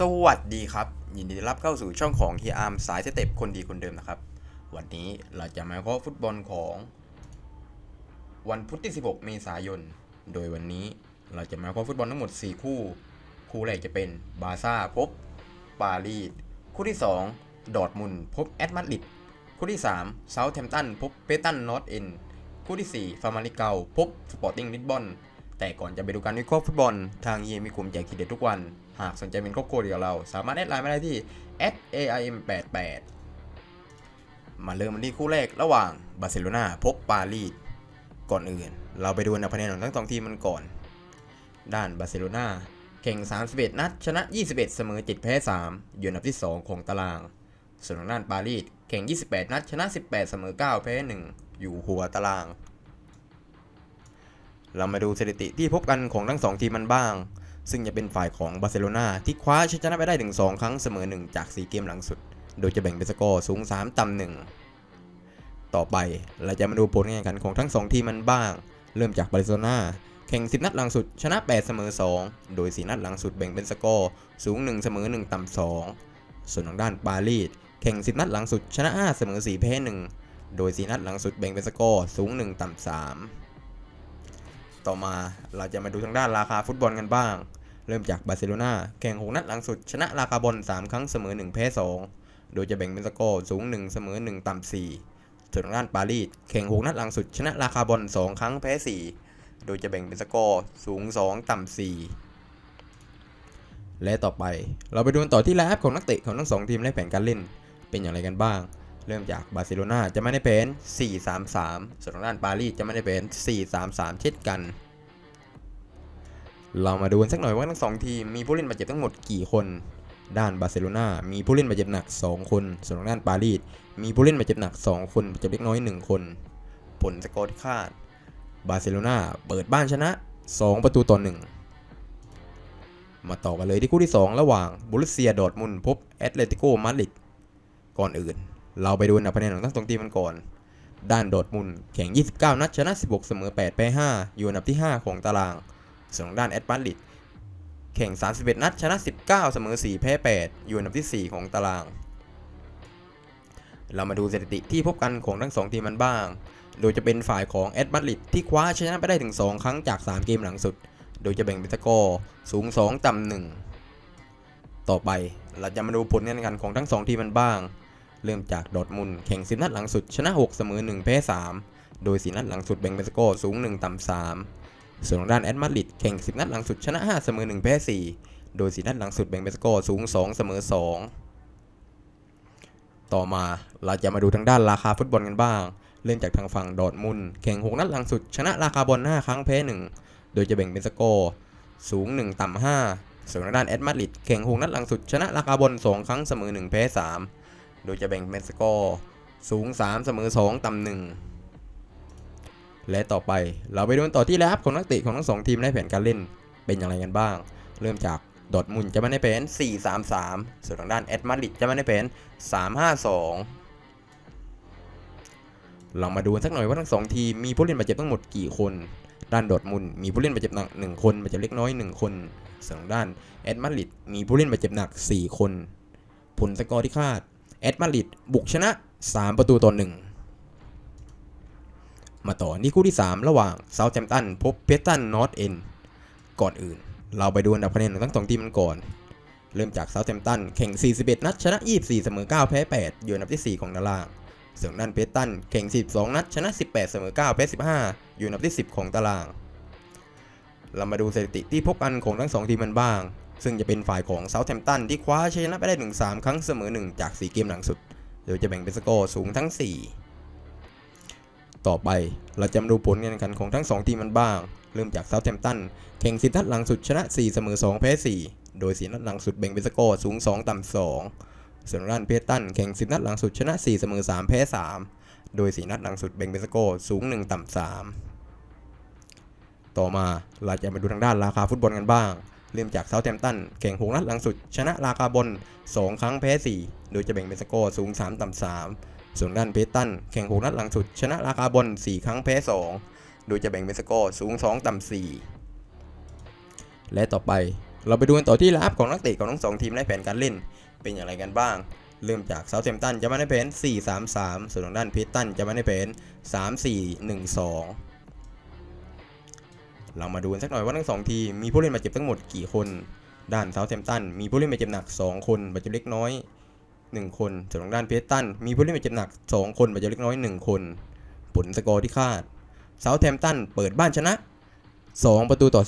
สวัสดีครับ ยินดีต้อนรับเข้าสู่ช่องของเฮียอาร์มสายสเต็ปคนดีคนเดิมนะครับ วันนี้เราจะมาเคาะฟุตบอลของ วันพุธที่ 16 เมษายน โดยวันนี้เราจะมาเคาะฟุตบอลทั้งหมด 4 คู่ คู่แรกจะเป็นบาซ่าพบปารีสคู่ที่ 2 ดอร์ทมุนพบแอตมาดริดคู่ที่3เซาท์แฮมป์ตันพบเปตันนอตเอ็นคู่ที่4ฟาร์มาริเกาพบสปอร์ติ้งลิสบอน แต่ก่อนจะไปดูการวิเคราะห์ฟุตบอล ทางเยมีกลุ่มแจกทีเด็ดทุกวัน หากสนใจเป็นครอบครัวเดียวกับเรา สามารถแอดไลน์มาได้ที่ @aim88 มาเริ่มกันที่คู่แรกระหว่างบาร์เซโลนาพบปารีสก่อนอื่น เราไปดูอันดับคะแนนของทั้งสองทีมมันก่อน ด้านบาร์เซโลนาแข่ง 31 นัด ชนะ 21 เสมอ 7 แพ้ 3 อยู่อันดับที่ 2 ของตาราง ส่วนทางด้านปารีสแข่ง 28 นัด ชนะ 18 เสมอ 9 แพ้ 1 อยู่หัวตาราง เรามาดูสถิติที่พบกันของทั้ง 2 ทีมมันบ้าง ซึ่งจะเป็นฝ่ายของบาร์เซโลนาที่คว้าชัยชนะไปได้ถึง 2 ครั้งเสมอ 1 จาก 4 เกมหลังสุด โดยจะแบ่งเป็นสกอร์สูง 3 ต่ำ1ต่อไปเราจะมาดูผลการแข่งขันของทั้ง 2 ทีมมันบ้าง เริ่มจากบาร์เซโลนาแข่ง 10 นัดหลังสุด ชนะ 8 เสมอ 2 โดย 4 นัดหลังสุดแบ่งเป็นสกอร์สูง 1 เสมอ 1 ต่ำ 2 ส่วนทางด้านปารีสแข่ง 10 นัดหลังสุด ชนะ 5 เสมอ 4 แพ้ 1 โดย 4 นัดหลังสุดแบ่งเป็นสกอร์สูง 1 ต่ำ 3 ต่อมาเราจะมาดูทางด้านราคาฟุตบอลกันบ้าง เริ่มจากบาร์เซโลนาแข่ง 6 นัดหลังสุด ชนะราคาบอล3 ครั้งเสมอ 1 แพ้ 2 โดยจะแบ่งเป็นสกอร์สูง 1 เสมอ 1 ต่ำ4ส่วนทางด้านปารีสแข่ง 6 นัดหลังสุด ชนะราคาบอล2 ครั้งแพ้ 4 โดยจะแบ่งเป็นสกอร์สูง 2 ต่ำ4และต่อไปเราไปดูต่อที่ไลน์อัพของนักเตะของทั้งสองทีมและแผนการเล่นเป็นอย่างไรกันบ้าง เริ่มจากบาร์เซโลนาจะไม่ได้เป็น 4-3-3 ส่วนทางด้านปารีสจะไม่ได้เป็น 4-3-3 เช่นกัน เรามาดูกันสักหน่อยว่าทั้งสองทีมมีผู้เล่นบาดเจ็บทั้งหมดกี่คน ด้านบาร์เซโลนามีผู้เล่นบาดเจ็บหนัก 2 คน ส่วนทางด้านปารีสมีผู้เล่นบาดเจ็บหนัก 2 คนบาดเจ็บเล็กน้อย 1 คน ผลสกอร์ที่คาด บาร์เซโลนาเปิดบ้านชนะ 2 ประตูต่อ 1มาต่อกันเลยที่คู่ที่ 2 ระหว่างบุรุเซียดอร์ทมุนพบแอตเลติโกมาดริดก่อนอื่น เราไปดูอันดับคะแนนของทั้งสองทีมกันก่อน ด้านโดอร์ทมุนแข่ง 29 นัดชนะ 16 เสมอ 8 แพ้ 5 อยู่อันดับที่ 5 ของตาราง ส่วนด้านแอตมาดริดแข่ง 31 นัดชนะ 19 เสมอ 4 แพ้ 8 อยู่อันดับที่ 4 ของตาราง เรามาดูสถิติที่พบกันของทั้ง 2 ทีมมันบ้าง โดยจะเป็นฝ่ายของแอตมาดริดที่คว้าชนะไปได้ถึง 2 ครั้งจาก 3 เกมหลังสุด โดยจะแบ่งเป็นสกอร์สูง 2 ต่ำ 1 ต่อไปเราจะมาดูผลการแข่งขันของทั้ง 2 ทีมมันบ้าง เริ่มจากดอทมุนแข่ง10นัดหลังสุดชนะ 6 เสมอ 1 แพ้ 3 โดย4นัดหลังสุดแบ่งเป็นสกอร์สูง 1 ต่ำ 3 ส่วนทางด้านแอตมาริดแข่ง 10 นัดหลังสุดชนะ 5 เสมอ 1 แพ้ 4 โดย4นัดหลังสุดแบ่งเป็นสกอร์สูง 2 เสมอ 2 ต่อมาเราจะมาดูทางด้านราคาฟุตบอลกันบ้าง เริ่มจากทางฝั่งดอทมุนแข่ง 6 นัดหลังสุดชนะราคาบอล5ครั้งแพ้ 1 โดยจะแบ่งเป็นสกอร์สูง 1 ต่ำ5ส่วนทางด้านแอตมาริดแข่ง 6 นัดหลังสุดชนะราคาบอล2ครั้งเสมอ 1 แพ้ 3 โดยจะแบ่งเป็นสกอร์สูง 3 เสมอ 2 ต่ำ1และต่อไปเราไปดูนต่อที่แลบของนักเตะของทั้งสองทีมและแผนการเล่นเป็นอย่างไรกันบ้าง เริ่มจากดอทมุนจะไม่ได้เป็น 4-3-3 ส่วนทางด้านแอตมาริดจะไม่ได้เป็น 3-5-2 เรามาดูสักหน่อยว่าทั้งสองทีมมีผู้เล่นบาดเจ็บทั้งหมดกี่คน ด้านดอทมุนมีผู้เล่นบาดเจ็บหนัก 1 คนบาดเจ็บเล็กน้อย 1 คน ส่วนทางด้านแอตมาริดมีผู้เล่นบาดเจ็บหนัก 4 คน ผลสกอร์ที่คาด แอตมาริดบุกชนะ 3 ประตูต่อ1มาต่อที่คู่ที่ 3 ระหว่างเซาท์แฮมตันพบเพตันนอตเอ็นก่อนอื่น เราไปดูอันดับคะแนนของทั้งสองทีมกันก่อน เริ่มจากเซาท์แฮมตันแข่ง 41 นัด ชนะ 24 เสมอ 9 แพ้ 8 อยู่อันดับที่ 4 ของตารางส่วนด้านเพตันแข่ง 12 นัด ชนะ 18 เสมอ 9 แพ้ 15 อยู่อันดับที่ 10 ของตาราง เรามาดูสถิติที่พบกันของทั้งสองทีมมันบ้าง ซึ่งจะเป็นฝ่ายของเซาท์แฮมป์ตันที่คว้าชัยชนะไปได้ถึง3ครั้งเสมอ 1 จาก 4 เกมหลังสุด โดยจะแบ่งเป็นสกอร์สูงทั้ง 4 ต่อไปเราจะมาดูผลการแข่งขันของทั้ง 2 ทีมมันบ้าง เริ่มจากเซาท์แฮมป์ตันแข่ง10นัดหลังสุดชนะ 4 เสมอ 2 แพ้ 4 โดย4นัดหลังสุดแบ่งเป็นสกอร์สูง 2 ต่ำ2ส่วนด้านเพตันแข่ง10นัดหลังสุดชนะ 4 เสมอ 3 แพ้ 3 โดย4นัดหลังสุดแบ่งเป็นสกอร์สูง 1 ต่ำ3ต่อมาเราจะมาดูทางด้านราคาฟุตบอลกันบ้าง เริ่มจากเซาท์แฮมตันแข่ง6นัดหลังสุด ชนะราคาบอล2ครั้งแพ้ 4 โดยจะแบ่งเป็นสกอร์สูง 3 ต่ำ 3 ส่วนด้านเพตันแข่ง6นัดหลังสุด ชนะราคาบอล4ครั้งแพ้ 2 โดยจะแบ่งเป็นสกอร์สูง 2 ต่ำ 4 และต่อไปเราไปดูกันต่อที่ลับของนักเตะของทั้งสองทีมและแผนการเล่น เป็นอย่างไรกันบ้าง เริ่มจากเซาท์แฮมตันจะมาในแผน 4-3-3 ส่วนทางด้านเพตันจะมาในแผน 3-4-1-2 เรามาดูกันสักหน่อยว่าทั้งสองทีมมีผู้เล่นบาดเจ็บทั้งหมดกี่คน ด้านเซาท์แฮมตันมีผู้เล่นบาดเจ็บหนัก 2 คนบาดเจ็บเล็กน้อย 1 คนส่วนทางด้านเพสตันมีผู้เล่นบาดเจ็บหนัก 2 คนบาดเจ็บเล็กน้อย 1 คน ผลสกอร์ที่คาดเซาท์แฮมตันเปิดบ้านชนะ 2 ประตูต่อ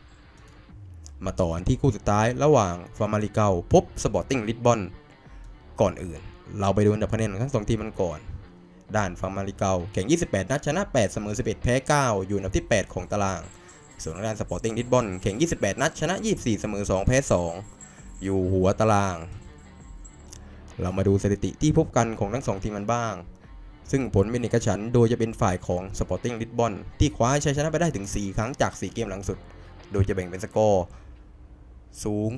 0 มาต่อที่คู่สุดท้ายระหว่างฟาร์มาริเกาพบสปอร์ติ้งลิสบอน ก่อนอื่น เราไปดูอันดับคะแนนของทั้งสองทีมกันก่อน ด้านฟาร์มาริเกาแข่ง 28 นัดชนะ 8 เสมอ 11 แพ้ 9 อยู่อันดับที่ 8 ของตาราง ส่วนด้านสปอร์ติ้งลิสบอนแข่ง 28 นัดชนะ 24 เสมอ 2 แพ้ 2 อยู่หัวตาราง เรามาดูสถิติที่พบกันของทั้งสองทีมกันบ้าง ซึ่งผลเป็นเอกฉันโดยจะเป็นฝ่ายของ Sporting Lisbon ที่คว้าชัยชนะไปได้ถึง 4 ครั้งจาก 4 เกมหลังสุด โดยจะแบ่งเป็นสกอร์สูง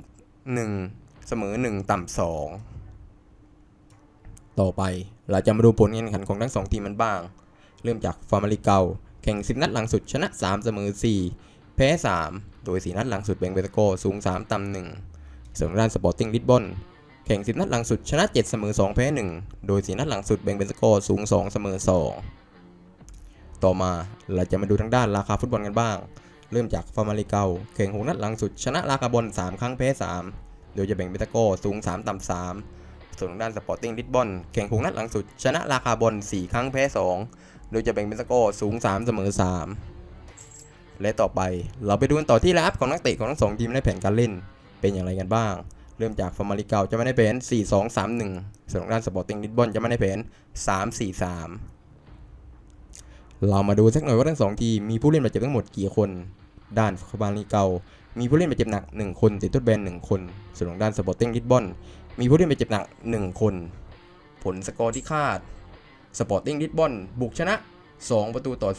1 เสมอ 1 ต่ำ2ต่อไป เราจะมาดูผลการแข่งขันของทั้ง 2 ทีมมันบ้าง เริ่มจากฟาร์มาริเกาแข่ง 10 นัดหลังสุดชนะ 3 เสมอ 4 แพ้ 3 โดย 4 นัดหลังสุดแบ่งเป็นสกอร์สูง 3 ต่ำ1ส่วนด้าน Sporting Lisbon แข่ง 10 นัดหลังสุดชนะ 7 เสมอ 2 แพ้ 1 โดย 4 นัดหลังสุดแบ่งเป็นสกอร์สูง 2 เสมอ 2 ต่อมาเราจะมาดูทางด้านราคาฟุตบอลกันบ้าง เริ่มจากฟาร์มาริเกาแข่ง 6 นัดหลังสุดชนะราคาบอล3 ครั้งแพ้ 3 โดยจะแบ่งเป็นสกอร์สูง 3 ต่ำ3 ส่วนทางด้านสปอร์ติ้งลิสบอนแข่ง6นัดหลังสุด ชนะราคาบอล4ครั้งแพ้ 2 โดยจะแบ่งเป็นสกอร์สูง 3 เสมอ 3 และต่อไปเราไปดูกันต่อที่ลับของนักเตะของทั้งสองทีมและแผนการเล่น เป็นอย่างไรกันบ้าง เริ่มจากฟอร์มาริเกาจะมาในแผน 4-2-3-1 ส่วนทางด้านสปอร์ติ้งลิสบอนจะมาในแผน 3-4-3 เรามาดูสักหน่อยว่าทั้งสองทีมมีผู้เล่นบาดเจ็บทั้งหมดกี่คน ด้านฟอร์มาริเกามีผู้เล่นบาดเจ็บหนัก 1 คนติดทดแบน1คน ส่วนทางด้านสปอร์ติ้งลิสบอน มีผู้เล่นบาดเจ็บหนัก 1 คน ผลสกอร์ที่คาด สปอร์ติ้งลิสบอนบุกชนะ 2 ประตูต่อ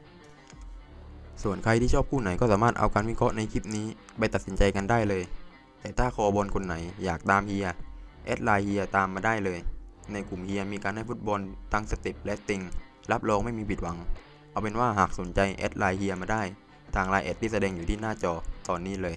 0 ส่วนใครที่ชอบคู่ไหนก็สามารถเอาการวิเคราะห์ในคลิปนี้ไปตัดสินใจกันได้เลย แต่ถ้าคอบอลคนไหนอยากตามเฮียแอดไลน์เฮียตามมาได้เลย ในกลุ่มเฮียมีการให้ฟุตบอลตั้งสเต็ปและติง รับรองไม่มีผิดหวัง เอาเป็นว่าหากสนใจแอดไลน์เฮียมาได้ ทางไลน์แอดที่แสดงอยู่ที่หน้าจอตอนนี้เลย